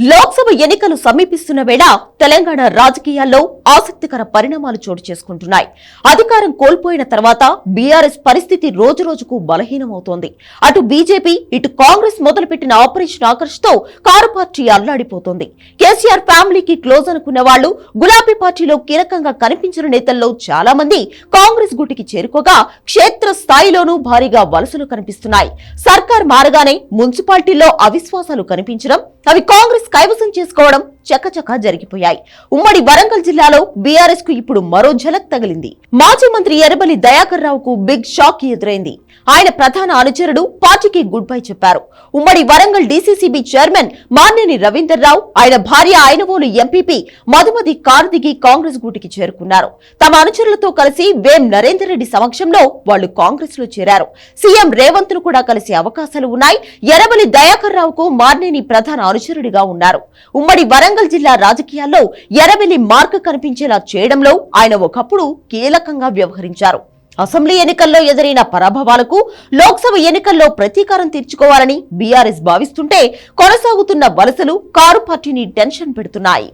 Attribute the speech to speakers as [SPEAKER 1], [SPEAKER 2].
[SPEAKER 1] లోక్సభ ఎన్నికలు సమీపిస్తున్న వేళ తెలంగాణ రాజకీయాల్లో ఆసక్తికర పరిణామాలు చోటు చేసుకుంటున్నాయి. అధికారం కోల్పోయిన తర్వాత బీఆర్ఎస్ పరిస్థితి రోజురోజుకు బలహీనమవుతోంది. అటు బీజేపీ ఇటు కాంగ్రెస్ మొదలుపెట్టిన ఆపరేషన్ ఆకర్ష్తో కారు పార్టీ అల్లాడిపోతోంది. కేసీఆర్ ఫ్యామిలీకి క్లోజ్ అనుకున్న వాళ్ళు గులాబీ పార్టీలో కీలకంగా కనిపించిన నేతల్లో చాలా మంది కాంగ్రెస్ గుటికి చేరుకోగా క్షేత్ర స్థాయిలోనూ భారీగా వలసలు కనిపిస్తున్నాయి. సర్కార్ మారగానే మున్సిపాలిటీల్లో అవిశ్వాసాలు కనిపించడం అవి కాంగ్రెస్ కైవసం చేసుకోవడం చకచకా జరిగిపోయాయి. ఉమ్మడి వరంగల్ జిల్లాలో బీఆర్ఎస్కు ఇప్పుడు మరో ఝలక్ తగిలింది. మాజీ మంత్రి ఎర్రబలి దయాకర్ రావుకు బిగ్ షాక్ ఎదురైంది. ఆయన ప్రధాన అనుచరుడు పార్టీకి గుడ్ బై చెప్పారు. ఉమ్మడి వరంగల్ డీసీసీబీ చైర్మన్ మాన్నేని రవీందర్ రావు ఆయన భార్య ఆయనవోలు ఎంపీపీ మధుమతి కారు దిగి కాంగ్రెస్ గూటికి చేరుకున్నారు. తమ అనుచరులతో కలిసి వేం నరేందర్ రెడ్డి సమక్షంలో వాళ్ళు కాంగ్రెస్లో చేరారు. సీఎం రేవంత్ను కూడా కలిసే అవకాశాలు ఉన్నాయి. ఎర్రబలి దయాకర్ రావుకు మార్నేని ప్రధాన అనుచరుడిగా ఉన్నారు. ఉమ్మడి వరంగల్ వరంగల్ జిల్లా రాజకీయాల్లో ఎర్రబెల్లి మార్క్ కనిపించేలా చేయడంలో ఆయన ఒకప్పుడు కీలకంగా వ్యవహరించారు. అసెంబ్లీ ఎన్నికల్లో ఎదురైన పరాభవాలకు లోక్సభ ఎన్నికల్లో ప్రతీకారం తీర్చుకోవాలని బీఆర్ఎస్ భావిస్తుంటే కొనసాగుతున్న వలసలు కారు పార్టీని టెన్షన్ పెడుతున్నాయి.